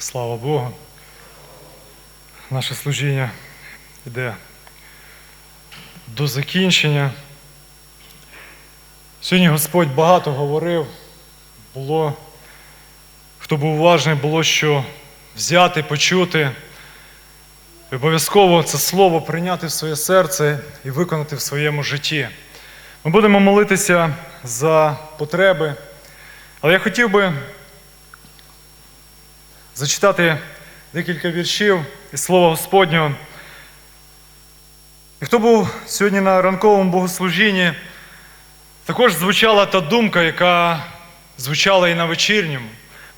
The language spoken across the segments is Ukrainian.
Слава Богу. Наше служіння йде до закінчення. Сьогодні Господь багато говорив. Було, хто був уважний, було що взяти, почути. Обов'язково це слово прийняти в своє серце і виконати в своєму житті. Ми будемо молитися за потреби. Але я хотів би зачитати декілька віршів із Слова Господнього. І хто був сьогодні на ранковому богослужінні, також звучала та думка, яка звучала і на вечірньому,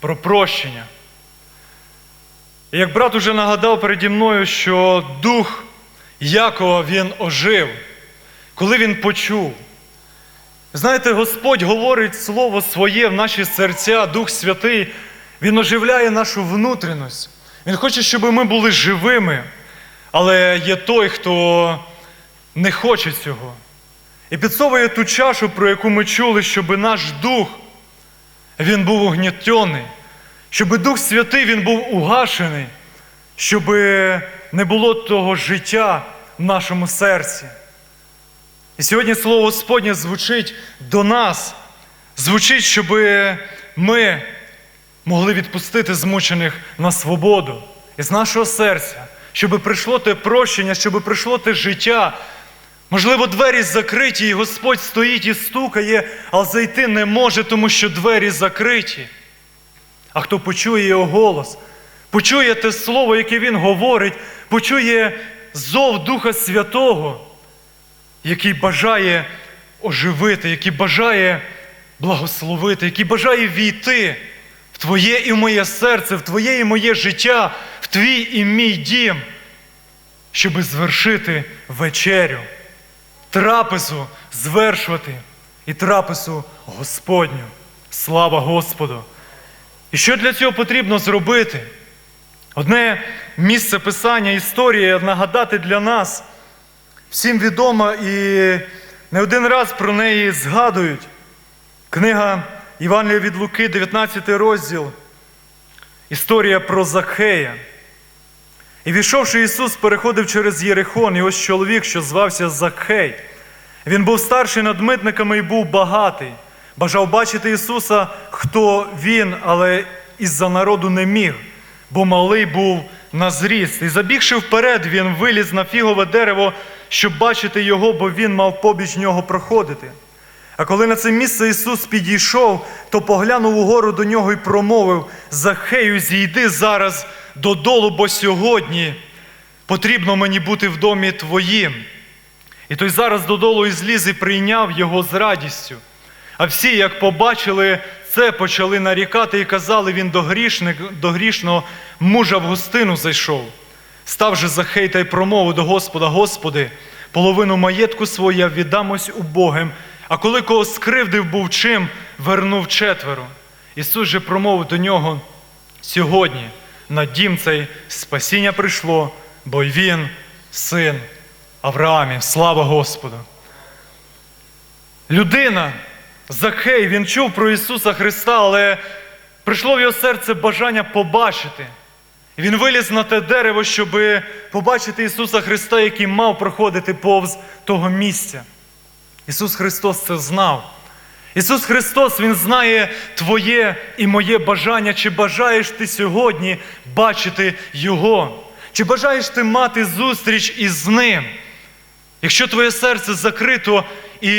про прощення. І як брат уже нагадав переді мною, що дух Якова він ожив, коли він почув. Знаєте, Господь говорить Слово своє в наші серця, Дух Святий, Він оживляє нашу внутрішність. Він хоче, щоб ми були живими, але є той, хто не хоче цього. І підсовує ту чашу, про яку ми чули, щоб наш дух він був угнітений, щоб Дух Святий він був угашений, щоб не було того життя в нашому серці. І сьогодні Слово Господнє звучить до нас, звучить, щоб ми могли відпустити змучених на свободу із нашого серця, щоб прийшло те прощення, щоб прийшло те життя. Можливо, двері закриті, і Господь стоїть і стукає, але зайти не може, тому що двері закриті. А хто почує його голос, почує те слово, яке Він говорить, почує зов Духа Святого, який бажає оживити, який бажає благословити, який бажає війти Твоє і моє серце, в Твоє і моє життя, в Твій і мій дім, щоб звершити вечерю, трапезу звершувати і трапезу Господню. Слава Господу! І що для цього потрібно зробити? Одне місце писання, історія нагадати для нас всім відома і не один раз про неї згадують. Книга Івангелія від Луки, 19 розділ. Історія про Захея. І війшовши Ісус, переходив через Єрихон, і ось чоловік, що звався Захей. Він був старший над митниками і був багатий. Бажав бачити Ісуса, хто Він, але із-за народу не міг, бо малий був на зріст. І забігши вперед, він виліз на фігове дерево, щоб бачити його, бо він мав побіч нього проходити. А коли на це місце Ісус підійшов, то поглянув угору до нього і промовив: Захею, зійди зараз додолу, бо сьогодні потрібно мені бути в домі твоїм. І той зараз додолу і зліз і прийняв його з радістю. А всі, як побачили це, почали нарікати і казали, він до, грішник, до грішного мужа в гостину зайшов. Став же Захей та й промовив до Господа: Господи, половину маєтку своя віддамось убогим, а коли кого скривдив був чим, вернув четверо. Ісус же промовив до нього сьогодні на дім цей спасіння прийшло, бо він син Авраамів. Слава Господу! Людина, Захей, він чув про Ісуса Христа, але прийшло в його серце бажання побачити. Він виліз на те дерево, щоб побачити Ісуса Христа, який мав проходити повз того місця. Ісус Христос це знав. Ісус Христос, Він знає Твоє і моє бажання, чи бажаєш ти сьогодні бачити Його, чи бажаєш ти мати зустріч із Ним. Якщо твоє серце закрито і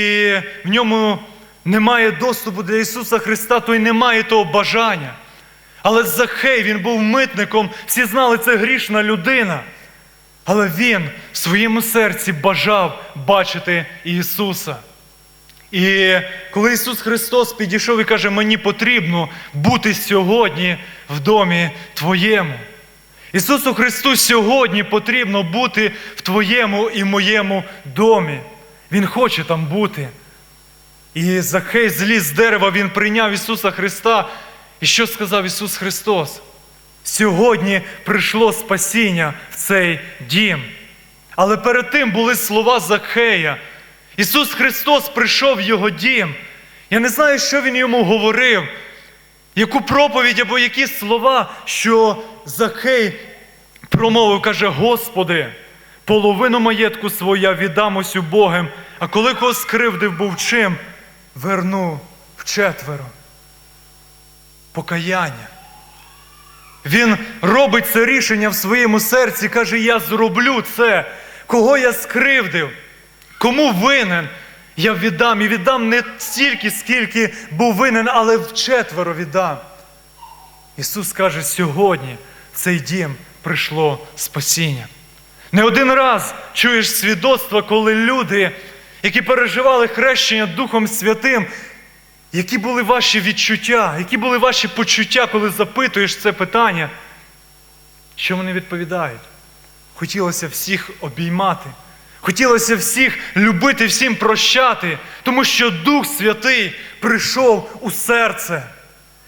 в ньому немає доступу до Ісуса Христа, то й немає того бажання. Але Захей, він був митником, всі знали, це грішна людина. Але він в своєму серці бажав бачити Ісуса. І коли Ісус Христос підійшов і каже, мені потрібно бути сьогодні в домі Твоєму. Ісусу Христу сьогодні потрібно бути в Твоєму і моєму домі. Він хоче там бути. І Захей зліз з дерева, Він прийняв Ісуса Христа. І що сказав Ісус Христос? Сьогодні прийшло спасіння в цей дім. Але перед тим були слова Захея. Ісус Христос прийшов в Його дім. Я не знаю, що Він йому говорив. Яку проповідь або які слова, що Захей промовив, каже, Господи, половину маєтку своя віддам ось убогим, а коли кого скривдив був чим, верну вчетверо. Покаяння. Він робить це рішення в своєму серці, каже, я зроблю це. Кого я скривдив, кому винен, я віддам. І віддам не стільки, скільки був винен, але вчетверо віддам. Ісус каже, сьогодні в цей дім прийшло спасіння. Не один раз чуєш свідоцтва, коли люди, які переживали хрещення Духом Святим, які були ваші відчуття, які були ваші почуття, коли запитуєш це питання, що вони відповідають? Хотілося всіх обіймати, хотілося всіх любити, всім прощати, тому що Дух Святий прийшов у серце.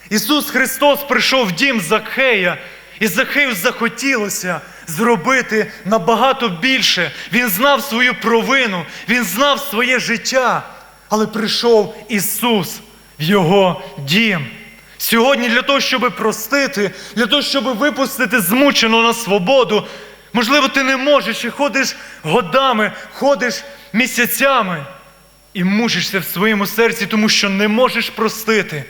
Ісус Христос прийшов в дім Закхея, і Захею захотілося зробити набагато більше. Він знав свою провину, він знав своє життя, але прийшов Ісус Його дім. Сьогодні для того, щоб простити, для того, щоб випустити змученого на свободу, можливо, ти не можеш і ходиш годами, ходиш місяцями і мучишся в своєму серці, тому що не можеш простити.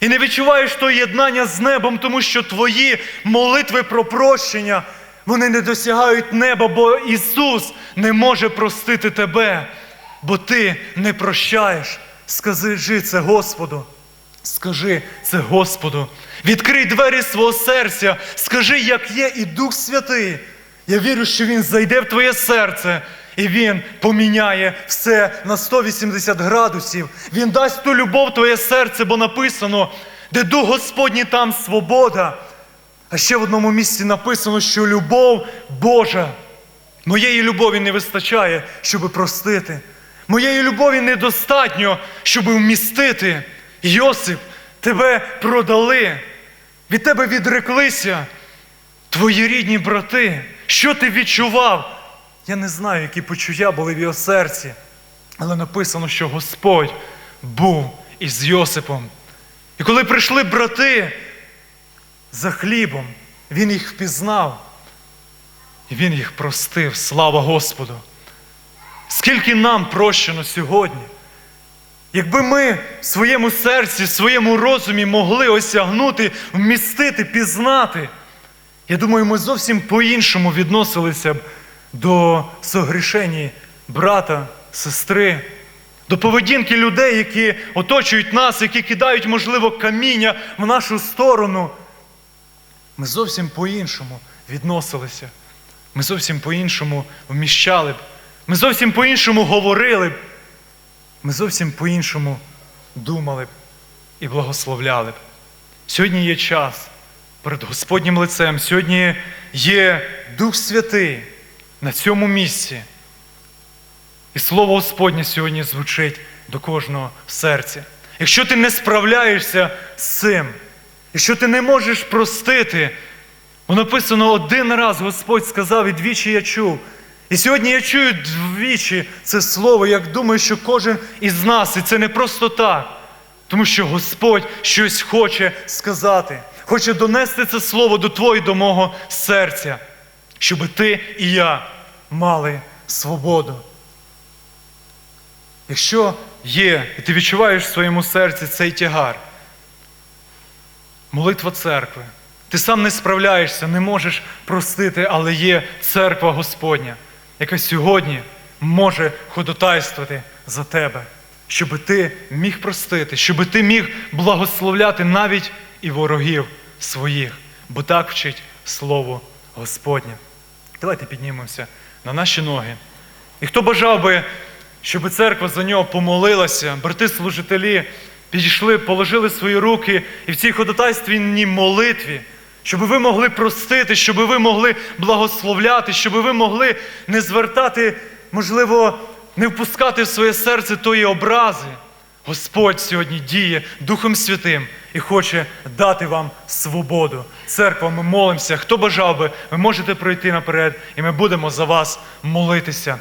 І не відчуваєш то єднання з небом, тому що твої молитви про прощення, вони не досягають неба, бо Ісус не може простити тебе, бо ти не прощаєш. Скажи це Господу. Скажи це Господу. Відкрий двері свого серця, скажи, як є, і Дух Святий. Я вірю, що Він зайде в твоє серце. І Він поміняє все на 180 градусів. Він дасть ту любов в твоє серце, бо написано, де Дух Господній, там свобода. А ще в одному місці написано, що любов Божа. Моєї любові не вистачає, щоб простити. Моєї любові недостатньо, щоб вмістити. Йосип, тебе продали, від тебе відреклися твої рідні брати. Що ти відчував? Я не знаю, які почуття були в його серці, але написано, що Господь був із Йосипом. І коли прийшли брати за хлібом, він їх впізнав, і він їх простив. Слава Господу! Скільки нам прощено сьогодні? Якби ми в своєму серці, в своєму розумі могли осягнути, вмістити, пізнати, я думаю, ми зовсім по-іншому відносилися б до согрішені брата, сестри, до поведінки людей, які оточують нас, які кидають, можливо, каміння в нашу сторону. Ми зовсім по-іншому відносилися. Ми зовсім по-іншому вміщали б. Ми зовсім по-іншому говорили б. Ми зовсім по-іншому думали б і благословляли б. Сьогодні є час перед Господнім лицем, сьогодні є Дух Святий на цьому місці. І Слово Господнє сьогодні звучить до кожного серця. Якщо ти не справляєшся з цим, якщо ти не можеш простити, бо написано один раз Господь сказав, і двічі я чув. І сьогодні я чую двічі це слово, як думаю, що кожен із нас, і це не просто так, тому що Господь щось хоче сказати, хоче донести це слово до твого і до мого серця, щоб ти і я мали свободу. Якщо є, і ти відчуваєш в своєму серці цей тягар, молитва церкви. Ти сам не справляєшся, не можеш простити, але є церква Господня, яка сьогодні може ходотайствувати за тебе, щоб ти міг простити, щоб ти міг благословляти навіть і ворогів своїх, бо так вчить Слово Господнє. Давайте піднімемося на наші ноги. І хто бажав би, щоб церква за нього помолилася, брати-служителі підійшли, положили свої руки і в цій ходатайственній молитві, щоб ви могли простити, щоб ви могли благословляти, щоб ви могли не звертати, можливо, не впускати в своє серце тої образи. Господь сьогодні діє Духом Святим і хоче дати вам свободу. Церква, ми молимося. Хто бажав би, ви можете пройти наперед, і ми будемо за вас молитися.